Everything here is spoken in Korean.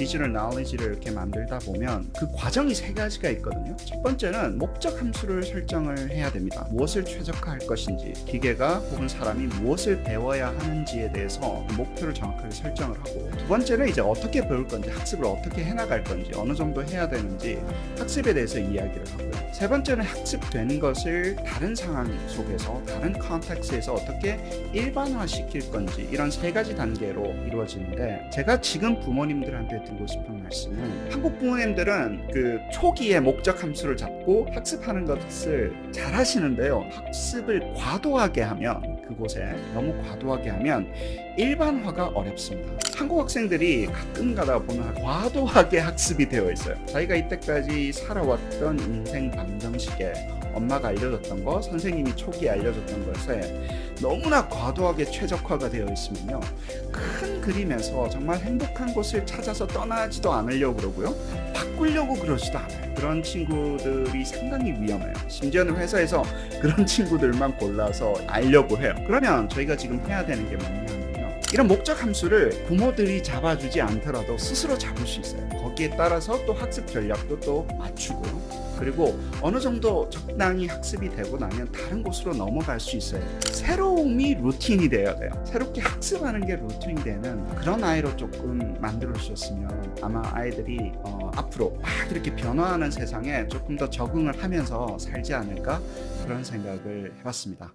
디지털 나레지를 이렇게 만들다 보면 그 과정이 세 가지가 있거든요. 첫 번째는 목적 함수를 설정을 해야 됩니다. 무엇을 최적화할 것인지, 기계가 혹은 사람이 무엇을 배워야 하는지에 대해서 그 목표를 정확하게 설정을 하고 두 번째는 이제 어떻게 배울 건지, 학습을 어떻게 해나갈 건지, 어느 정도 해야 되는지 학습에 대해서 이야기를 하고요. 세 번째는 학습된 것을 다른 상황 속에서 다른 컨텍스트에서 어떻게 일반화시킬 건지 이런 세 가지 단계로 이루어지는데 제가 지금 부모님들한테 드리고 싶은 말씀은 한국 부모님들은 그 초기에 목적 함수를 잡고 학습하는 것을 잘 하시는데요. 학습을 과도하게 하면 그곳에 너무 과도하게 하면 일반화가 어렵습니다. 한국 학생들이 가끔 가다 보면 과도하게 학습이 되어 있어요. 자기가 이때까지 살아왔던 인생 방정식에 엄마가 알려줬던 거, 선생님이 초기에 알려줬던 것에 너무나 과도하게 최적화가 되어 있으면요. 큰 그림에서 정말 행복한 곳을 찾아서 떠 나지도 않으려고 그러고요. 바꾸려고 그러지도 않아요. 그런 친구들이 상당히 위험해요. 심지어는 회사에서 그런 친구들만 골라서 알려고 해요. 그러면 저희가 지금 해야 되는 게 뭐냐면요. 이런 목적 함수를 부모들이 잡아주지 않더라도 스스로 잡을 수 있어요. 거기에 따라서 또 학습 전략도 또 맞추고요. 그리고 어느 정도 적당히 학습이 되고 나면 다른 곳으로 넘어갈 수 있어요. 새로움이 루틴이 되어야 돼요. 새롭게 학습하는 게 루틴이 되는 그런 아이로 조금 만들어 주셨으면 아마 아이들이 어, 앞으로 막 이렇게 변화하는 세상에 조금 더 적응을 하면서 살지 않을까 그런 생각을 해봤습니다.